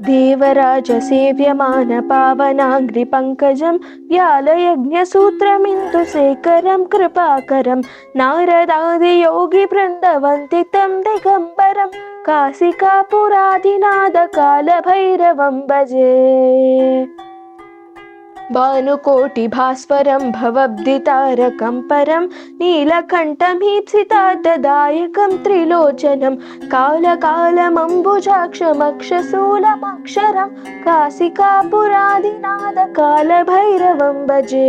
देवराजसेव्यमानपावनाग्निपङ्कजं व्यालयज्ञसूत्रमिन्दुशेखरं कृपाकरं नारदादियोगि वृन्दवन्ति तं दिगम्बरं कासिकापुराधिनादकालभैरवं भजे। భానుకోటిభాస్వరం భవబ్దితారకం పరం నీలకంఠమీప్సితార్థదాయకం త్రిలోచనం కాలకాలమంబుజాక్షమక్షశూలమక్షరం కాశికాపురాదినాద కాలభైరవం భజే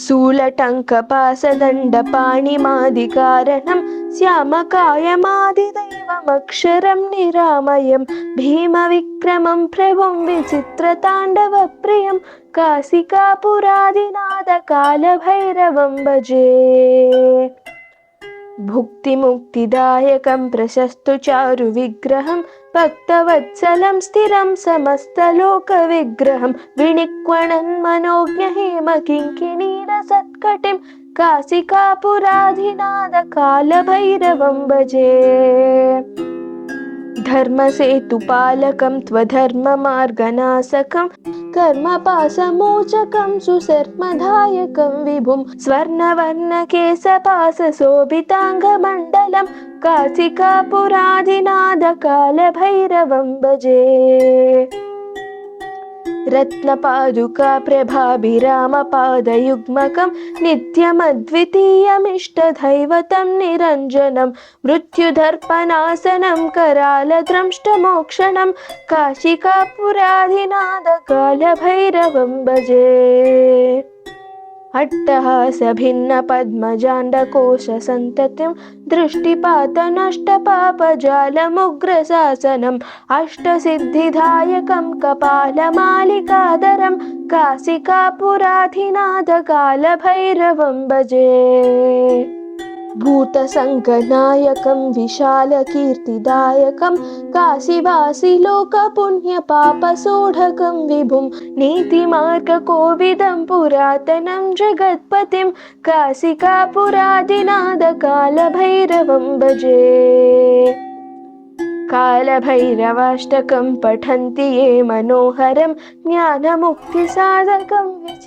शूलटङ्कपासदण्डपाणिमादिकारणं श्यामकायमादिदैवमक्षरं निरामयं भीमविक्रमं प्रभुं विचित्रताण्डवप्रियं काशिकापुरादिनादकालभैरवं भजे भुक्तिमुक्तिदायकं प्रशस्तु चारुविग्रहं भक्तवत्सलं स्थिरं समस्तलोकविग्रहं विनिक्वणन् मनोज्ञहेमकिङ्किणीरसत्कटिं काशिकापुराधिनादकालभैरवं भजे धर्मसेतुपालकं त्वधर्ममार्गनाशकं कर्मपासमोचकं सुशर्मदायकं विभुं स्वर्णवर्णकेशपासशोभिताङ्गमण्डलं काशिकापुराधिनादकालभैरवं भजे रत्नपादुकाप्रभाभिरामपादयुग्मकं नित्यमद्वितीयमिष्टदैवतं निरञ्जनं मृत्युदर्पणासनं करालद्रंष्टमोक्षणं काशिकापुराधिनादकालभैरवं भजे अट्टहासभिन्नपद्मजाण्डकोशसन्ततिं दृष्टिपातनष्टपापजालमुग्रशासनम् अष्टसिद्धिदायकं कपालमालिकादरं कासिकापुराधिनाथकालभैरवं भजे। भूतसङ्गनायकं विशालकीर्तिदायकं काशिवासि लोकपुण्यपापसोढकं विभुं नीतिमार्गकोविदं पुरातनं जगत्पतिं काशिकापुरादिनादकालभैरवं भजे। कालभैरवाष्टकं पठन्ति ये मनोहरं ज्ञानमुक्तिसाधकं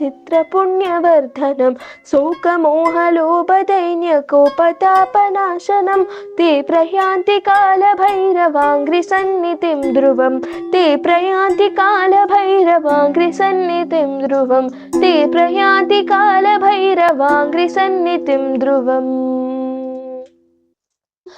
विचित्रपुण्यवर्धनं शोकमोहलोभदैन्यकोपतापनाशनं ते प्रयान्ति कालभैरवाङ्घ्रिसन्निधिं ध्रुवं ते प्रयान्ति कालभैरवाङ्घ्रिसन्निधिं ध्रुवं ते प्रयान्ति कालभैरवाङ्घ्रिसन्निधिं ध्रुवम्